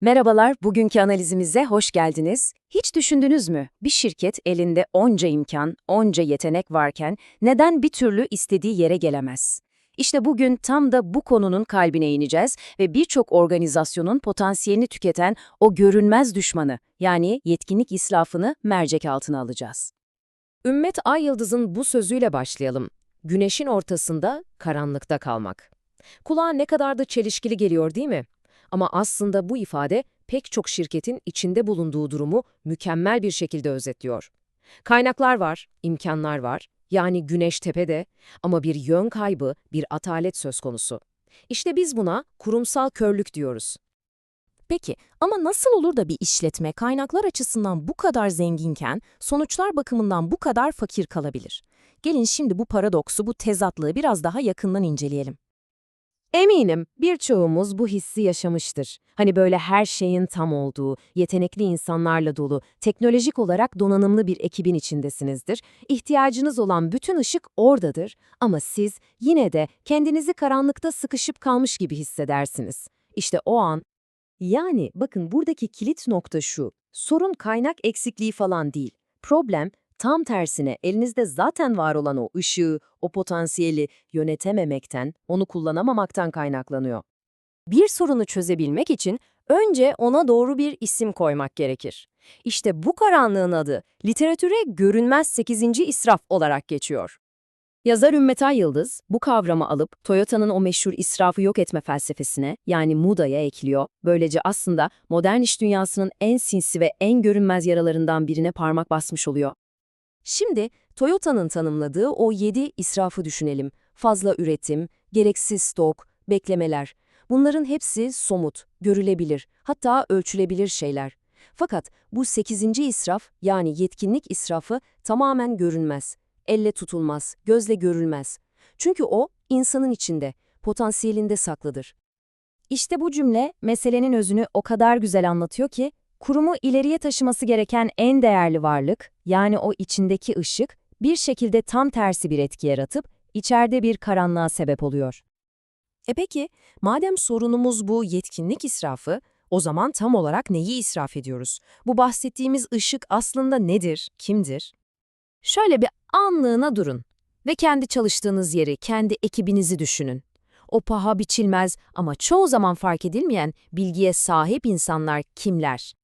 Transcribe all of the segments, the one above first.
Merhabalar, bugünkü analizimize hoş geldiniz. Hiç düşündünüz mü? Bir şirket elinde onca imkan, onca yetenek varken neden bir türlü istediği yere gelemez? İşte bugün tam da bu konunun kalbine ineceğiz ve birçok organizasyonun potansiyelini tüketen o görünmez düşmanı, yani yetkinlik israfını mercek altına alacağız. Ümmet Ay Yıldız'ın bu sözüyle başlayalım. Güneşin ortasında, karanlıkta kalmak. Kulağa ne kadar da çelişkili geliyor değil mi? Ama aslında bu ifade pek çok şirketin içinde bulunduğu durumu mükemmel bir şekilde özetliyor. Kaynaklar var, imkanlar var, yani güneş tepede ama bir yön kaybı, bir atalet söz konusu. İşte biz buna kurumsal körlük diyoruz. Peki ama nasıl olur da bir işletme kaynaklar açısından bu kadar zenginken sonuçlar bakımından bu kadar fakir kalabilir? Gelin şimdi bu paradoksu, bu tezatlığı biraz daha yakından inceleyelim. Eminim birçoğumuz bu hissi yaşamıştır. Hani böyle her şeyin tam olduğu, yetenekli insanlarla dolu, teknolojik olarak donanımlı bir ekibin içindesinizdir. İhtiyacınız olan bütün ışık oradadır ama siz yine de kendinizi karanlıkta sıkışıp kalmış gibi hissedersiniz. İşte o an yani bakın buradaki kilit nokta şu. Sorun kaynak eksikliği falan değil. Problem tam tersine elinizde zaten var olan o ışığı, o potansiyeli yönetememekten, onu kullanamamaktan kaynaklanıyor. Bir sorunu çözebilmek için önce ona doğru bir isim koymak gerekir. İşte bu karanlığın adı literatüre görünmez 8. israf olarak geçiyor. Yazar Ümmet Ay Yıldız bu kavramı alıp Toyota'nın o meşhur israfı yok etme felsefesine yani MUDA'ya ekliyor. Böylece aslında modern iş dünyasının en sinsi ve en görünmez yaralarından birine parmak basmış oluyor. Şimdi Toyota'nın tanımladığı o 7 israfı düşünelim. Fazla üretim, gereksiz stok, beklemeler. Bunların hepsi somut, görülebilir, hatta ölçülebilir şeyler. Fakat bu 8. israf yani yetkinlik israfı tamamen görünmez elle tutulmaz, gözle görülmez. Çünkü o, insanın içinde, potansiyelinde saklıdır. İşte bu cümle meselenin özünü o kadar güzel anlatıyor ki, kurumu ileriye taşıması gereken en değerli varlık, yani o içindeki ışık, bir şekilde tam tersi bir etki yaratıp, içeride bir karanlığa sebep oluyor. E peki, madem sorunumuz bu yetkinlik israfı, o zaman tam olarak neyi israf ediyoruz? Bu bahsettiğimiz ışık aslında nedir, kimdir? Şöyle bir anlığına durun ve kendi çalıştığınız yeri, kendi ekibinizi düşünün. O paha biçilmez ama çoğu zaman fark edilmeyen bilgiye sahip insanlar kimler?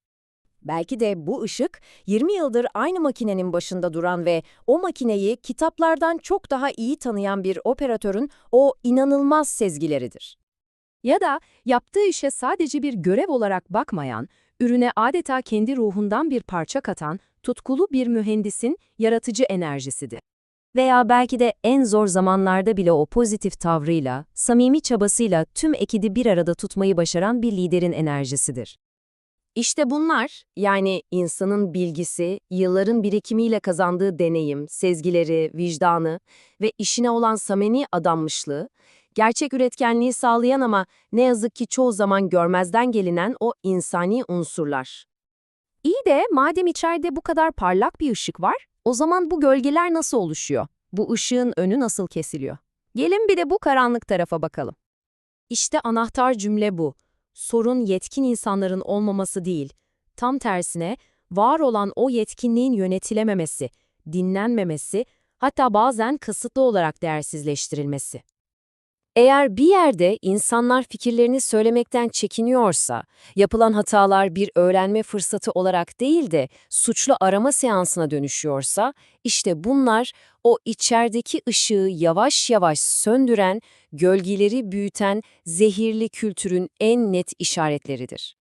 Belki de bu ışık 20 yıldır aynı makinenin başında duran ve o makineyi kitaplardan çok daha iyi tanıyan bir operatörün o inanılmaz sezgileridir. Ya da yaptığı işe sadece bir görev olarak bakmayan, ürüne adeta kendi ruhundan bir parça katan tutkulu bir mühendisin yaratıcı enerjisidir. Veya belki de en zor zamanlarda bile o pozitif tavrıyla, samimi çabasıyla tüm ekibi bir arada tutmayı başaran bir liderin enerjisidir. İşte bunlar, yani insanın bilgisi, yılların birikimiyle kazandığı deneyim, sezgileri, vicdanı ve işine olan samimi adanmışlığı, gerçek üretkenliği sağlayan ama ne yazık ki çoğu zaman görmezden gelinen o insani unsurlar. İyi de madem içeride bu kadar parlak bir ışık var, o zaman bu gölgeler nasıl oluşuyor? Bu ışığın önü nasıl kesiliyor? Gelin bir de bu karanlık tarafa bakalım. İşte anahtar cümle bu. Sorun yetkin insanların olmaması değil. Tam tersine var olan o yetkinliğin yönetilememesi, dinlenmemesi, hatta bazen kısıtlı olarak değersizleştirilmesi. Eğer bir yerde insanlar fikirlerini söylemekten çekiniyorsa, yapılan hatalar bir öğrenme fırsatı olarak değil de suçlu arama seansına dönüşüyorsa, işte bunlar o içerideki ışığı yavaş yavaş söndüren, gölgeleri büyüten zehirli kültürün en net işaretleridir.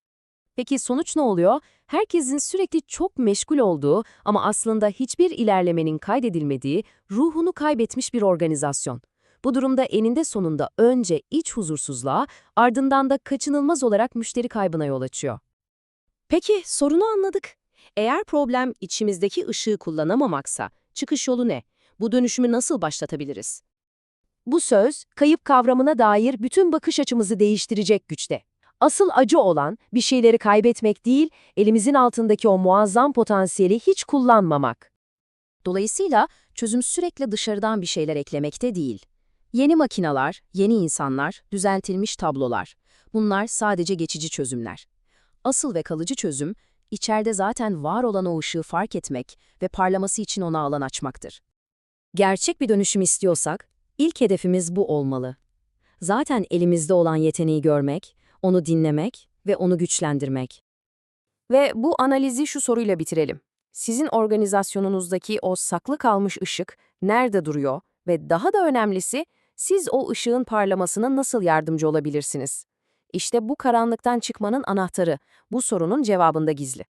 Peki sonuç ne oluyor? Herkesin sürekli çok meşgul olduğu ama aslında hiçbir ilerlemenin kaydedilmediği, ruhunu kaybetmiş bir organizasyon. Bu durumda eninde sonunda önce iç huzursuzluğa, ardından da kaçınılmaz olarak müşteri kaybına yol açıyor. Peki sorunu anladık. Eğer problem içimizdeki ışığı kullanamamaksa, çıkış yolu ne? Bu dönüşümü nasıl başlatabiliriz? Bu söz, kayıp kavramına dair bütün bakış açımızı değiştirecek güçte. Asıl acı olan bir şeyleri kaybetmek değil, elimizin altındaki o muazzam potansiyeli hiç kullanmamak. Dolayısıyla çözüm sürekli dışarıdan bir şeyler eklemekte değil. Yeni makinalar, yeni insanlar, düzeltilmiş tablolar. Bunlar sadece geçici çözümler. Asıl ve kalıcı çözüm, içeride zaten var olan o ışığı fark etmek ve parlaması için ona alan açmaktır. Gerçek bir dönüşüm istiyorsak, ilk hedefimiz bu olmalı. Zaten elimizde olan yeteneği görmek, onu dinlemek ve onu güçlendirmek. Ve bu analizi şu soruyla bitirelim. Sizin organizasyonunuzdaki o saklı kalmış ışık nerede duruyor ve daha da önemlisi siz o ışığın parlamasına nasıl yardımcı olabilirsiniz? İşte bu karanlıktan çıkmanın anahtarı, bu sorunun cevabında gizli.